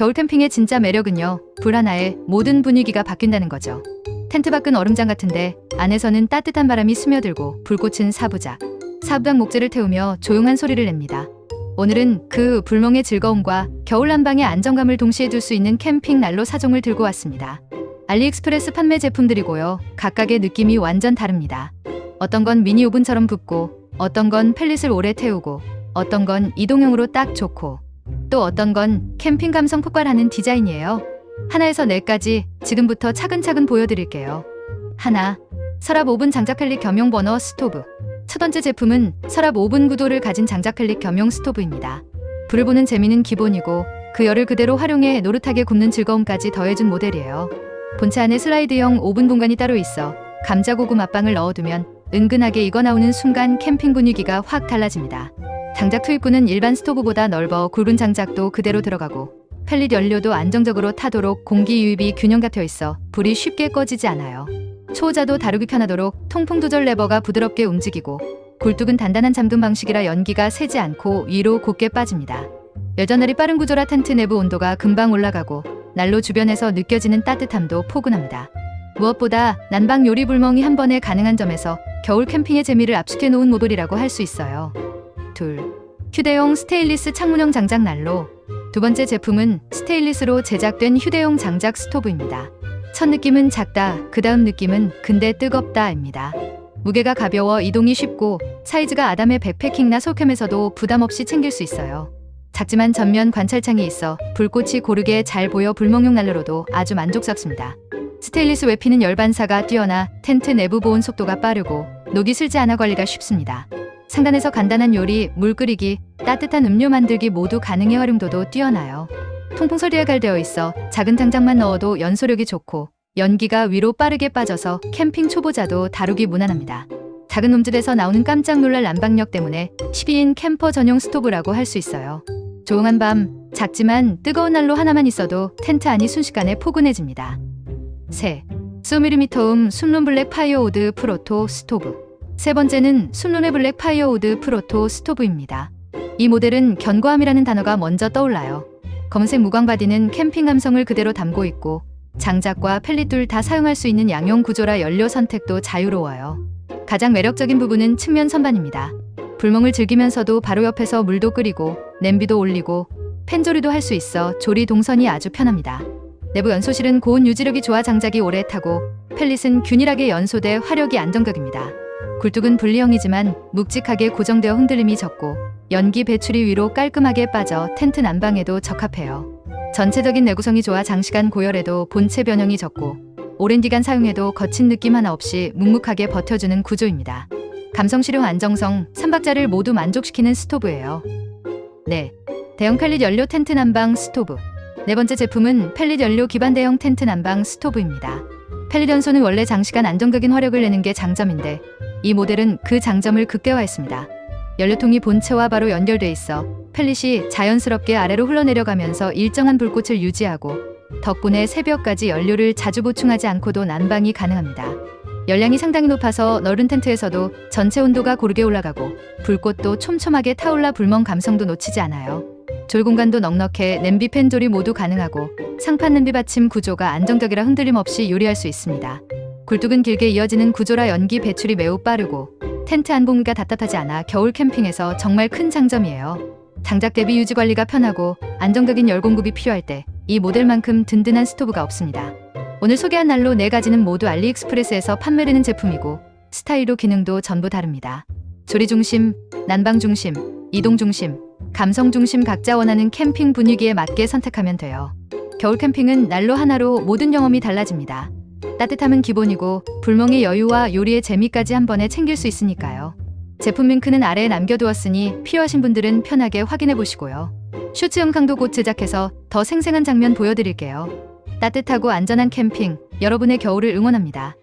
겨울 캠핑의 진짜 매력은요. 불 하나에 모든 분위기가 바뀐다는 거죠. 텐트 밖은 얼음장 같은데 안에서는 따뜻한 바람이 스며들고 불꽃은 사부작. 사부작 목재를 태우며 조용한 소리를 냅니다. 오늘은 그 불멍의 즐거움과 겨울 난방의 안정감을 동시에 둘수 있는 캠핑 난로 사종을 들고 왔습니다. 알리익스프레스 판매 제품들이고요. 각각의 느낌이 완전 다릅니다. 어떤 건 미니 오븐처럼 붓고, 어떤 건 펠릿을 오래 태우고, 어떤 건 이동용으로 딱 좋고, 또 어떤 건 캠핑 감성 폭발하는 디자인이에요. 하나에서 네까지 지금부터 차근차근 보여드릴게요. 하나, 서랍 오븐 장작칼릭 겸용 버너 스토브. 첫 번째 제품은 서랍 오븐 구도를 가진 장작칼릭 겸용 스토브입니다. 불을 보는 재미는 기본이고 그 열을 그대로 활용해 노릇하게 굽는 즐거움까지 더해준 모델이에요. 본체 안에 슬라이드형 오븐 공간이 따로 있어 감자고구 맛빵을 넣어두면 은근하게 익어 나오는 순간 캠핑 분위기가 확 달라집니다. 장작 투입구는 일반 스토브보다 넓어 굵은 장작도 그대로 들어가고 펠릿 연료도 안정적으로 타도록 공기 유입이 균형 잡혀 있어 불이 쉽게 꺼지지 않아요. 초호자도 다루기 편하도록 통풍 조절 레버가 부드럽게 움직이고 굴뚝은 단단한 잠금 방식이라 연기가 새지 않고 위로 곧게 빠집니다. 여전히 빠른 구조라 텐트 내부 온도가 금방 올라가고 난로 주변에서 느껴지는 따뜻함도 포근합니다. 무엇보다 난방 요리 불멍이 한 번에 가능한 점에서 겨울 캠핑의 재미를 압축해 놓은 모델이라고 할 수 있어요. 둘. 휴대용 스테인리스 창문형 장작 난로. 두 번째 제품은 스테인리스로 제작된 휴대용 장작 스토브입니다. 첫 느낌은 작다, 그 다음 느낌은 근데 뜨겁다입니다. 무게가 가벼워 이동이 쉽고 사이즈가 아담의 백패킹나 소캠에서도 부담 없이 챙길 수 있어요. 작지만 전면 관찰창이 있어 불꽃이 고르게 잘 보여 불멍용 난로로도 아주 만족스럽습니다. 스테인리스 외피는 열 반사가 뛰어나 텐트 내부 보온 속도가 빠르고 녹이 슬지 않아 관리가 쉽습니다. 상단에서 간단한 요리, 물 끓이기, 따뜻한 음료 만들기 모두 가능해 활용도도 뛰어나요. 통풍 설비가 갈되어 있어 작은 장작만 넣어도 연소력이 좋고 연기가 위로 빠르게 빠져서 캠핑 초보자도 다루기 무난합니다. 작은 놈질에서 나오는 깜짝 놀랄 난방력 때문에 12인 캠퍼 전용 스토브라고 할 수 있어요. 조용한 밤, 작지만 뜨거운 난로 하나만 있어도 텐트 안이 순식간에 포근해집니다. 세, 수미리미터음 숨론 블랙 파이어우드 프로토 스토브. 세 번째는 숨론의 블랙 파이어우드 프로토 스토브입니다. 이 모델은 견고함이라는 단어가 먼저 떠올라요. 검은색 무광 바디는 캠핑 감성을 그대로 담고 있고 장작과 펠릿 둘 다 사용할 수 있는 양용 구조라 연료 선택도 자유로워요. 가장 매력적인 부분은 측면 선반입니다. 불멍을 즐기면서도 바로 옆에서 물도 끓이고 냄비도 올리고 팬조리도 할 수 있어 조리 동선이 아주 편합니다. 내부 연소실은 고온 유지력이 좋아 장작이 오래 타고 펠릿은 균일하게 연소돼 화력이 안정적입니다. 굴뚝은 분리형이지만 묵직하게 고정되어 흔들림이 적고 연기 배출이 위로 깔끔하게 빠져 텐트 난방에도 적합해요. 전체적인 내구성이 좋아 장시간 고열에도 본체 변형이 적고 오랜 기간 사용해도 거친 느낌 하나 없이 묵묵하게 버텨주는 구조입니다. 감성 실용 안정성, 삼박자를 모두 만족시키는 스토브예요. 네. 대형 펠릿 연료 텐트 난방 스토브. 네 번째 제품은 펠릿 연료 기반 대형 텐트 난방 스토브입니다. 펠릿 연소는 원래 장시간 안정적인 화력을 내는 게 장점인데 이 모델은 그 장점을 극대화했습니다. 연료통이 본체와 바로 연결돼 있어 펠릿이 자연스럽게 아래로 흘러내려가면서 일정한 불꽃을 유지하고 덕분에 새벽까지 연료를 자주 보충하지 않고도 난방이 가능합니다. 열량이 상당히 높아서 넓은 텐트에서도 전체 온도가 고르게 올라가고 불꽃도 촘촘하게 타올라 불멍 감성도 놓치지 않아요. 졸 공간도 넉넉해 냄비 팬조리 모두 가능하고 상판 냄비 받침 구조가 안정적이라 흔들림 없이 요리할 수 있습니다. 굴뚝은 길게 이어지는 구조라 연기 배출이 매우 빠르고 텐트 안 공기가 답답하지 않아 겨울 캠핑에서 정말 큰 장점이에요. 장작 대비 유지 관리가 편하고 안정적인 열 공급이 필요할 때 이 모델만큼 든든한 스토브가 없습니다. 오늘 소개한 난로 4가지는 모두 알리익스프레스에서 판매되는 제품이고 스타일도 기능도 전부 다릅니다. 조리 중심, 난방 중심, 이동 중심, 감성 중심 각자 원하는 캠핑 분위기에 맞게 선택하면 돼요. 겨울 캠핑은 난로 하나로 모든 경험이 달라집니다. 따뜻함은 기본이고 불멍의 여유와 요리의 재미까지 한 번에 챙길 수 있으니까요. 제품 링크는 아래에 남겨두었으니 필요하신 분들은 편하게 확인해 보시고요. 쇼츠 영상도 곧 제작해서 더 생생한 장면 보여드릴게요. 따뜻하고 안전한 캠핑, 여러분의 겨울을 응원합니다.